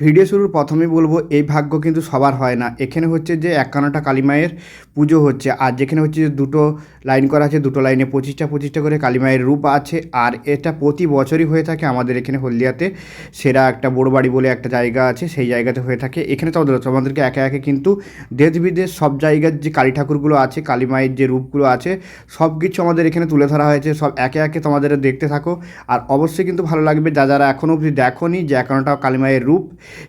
Video শুরুর প্রথমেই বলব, এই ভাগ্য কিন্তু সবার হয় না। এখানে হচ্ছে যে একান্নটা কালীমায়ের পুজো হচ্ছে। আর যেখানে হচ্ছে যে দুটো লাইন করা আছে, দুটো লাইনে পঁচিশটা পঁচিশটা করে কালীমায়ের রূপ আছে। আর এটা প্রতি বছরই হয়ে থাকে আমাদের এখানে হলদিয়াতে। সেরা একটা বড় বাড়ি বলে একটা জায়গা আছে, সেই জায়গাতে হয়ে থাকে। এখানে তো আমাদের আমাদেরকে একে একে কিন্তু দেশ বিদেশ সব জায়গার যে কালী ঠাকুরগুলো আছে কালী মায়ের যে রূপগুলো আছে, সব কিছু আমাদের এখানে তুলে ধরা হয়েছে। সব একে একে তোমাদের দেখতে থাকো। আর অবশ্যই কিন্তু ভালো লাগবে, যা যারা এখনও অবধি দেখোনি যে একান্নটা কালী মায়ের রূপ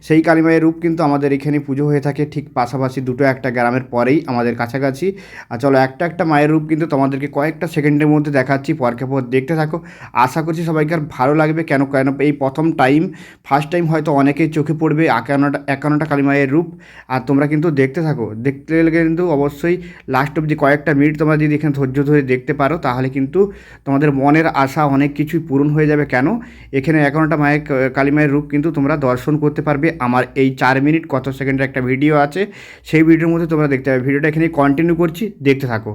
সেই কালী মায়ের রূপ কিন্তু আমাদের এখানে পুজো হয়ে থাকে। ঠিক পাশাপাশি দুটো একটা গ্রামের পরেই আমাদের কাছাকাছি। আর চলো একটা একটা মায়ের রূপ কিন্তু তোমাদেরকে কয়েকটা সেকেন্ডের মধ্যে দেখাচ্ছি। পরকে পর দেখতে থাকো। আশা করছি সবাইকে আর ভালো লাগবে। কেন কেন এই প্রথম টাইম ফার্স্ট টাইম হয়তো অনেকেই চোখে পড়বে একান্নটা একান্নটা কালী মায়ের রূপ। আর তোমরা কিন্তু দেখতে থাকো। দেখতে গেলে কিন্তু অবশ্যই লাস্ট অব্দি কয়েকটা মিনিট তোমরা যদি এখানে ধৈর্য ধরে দেখতে পারো, তাহলে কিন্তু তোমাদের মনের আশা অনেক কিছুই পূরণ হয়ে যাবে। কেন? এখানে একান্নটা মায়ের কালী মায়ের রূপ কিন্তু তোমরা দর্শন করতে পারবে। আমার এই চার মিনিট কত সেকেন্ডের একটা ভিডিও আছে, সেই ভিডিওর মধ্যে তোমরা দেখতে পাবে। ভিডিওটা এখানে কন্টিনিউ করছি। দেখতে থাকো।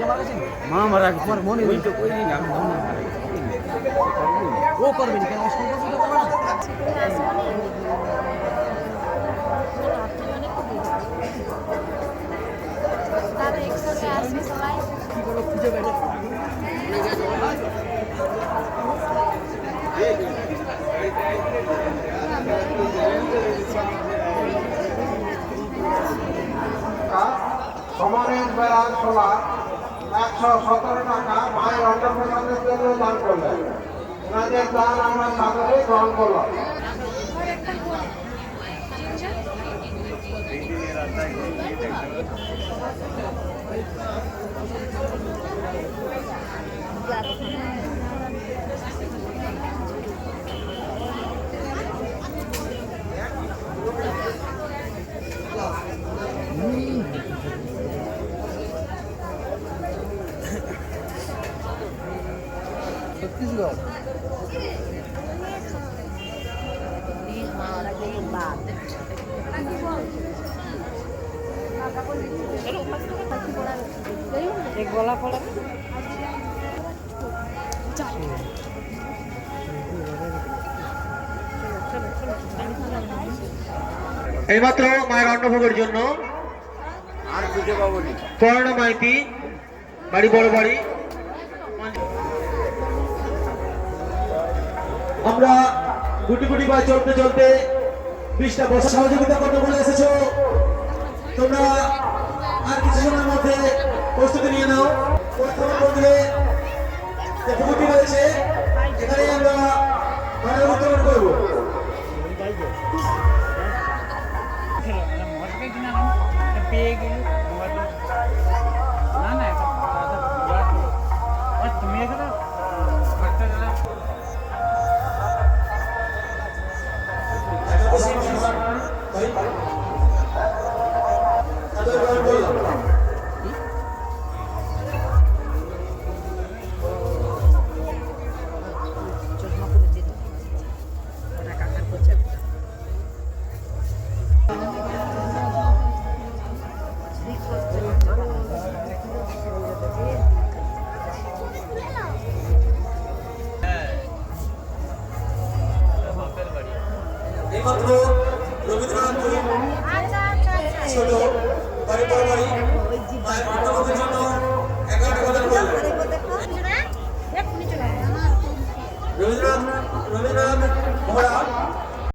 মারাছেন মা মারা মনে ওই তো কই না ও করবে না কেন সমানের বেলা সোলা একশো সতেরো টাকা মায়ের অন্নপ্রসাদের জন্য দান করলেন ওনাদের দান আমরা সাদরে গ্রহণ করলাম ছত্তিশগড় এক গলা পড়া এইমাত্র মায়ের অন্নভোগের জন্য আর খুঁজে পাবো নি। পড়ানো মাইতি বাড়ি বড় বাড়ি আমরা গুটি গুটি বা চলতে চলতে বিশটা বছর সহযোগিতা করতে বলে এসেছ। তোমরা আর কিছু সময়ের মধ্যে প্রস্তুতি নিয়ে নাও। প্রথম মন্দিরে যে রয়েছে এইমাত্র রবীন্দ্রনাথ ছোট বাড়ি বড় বাড়ি।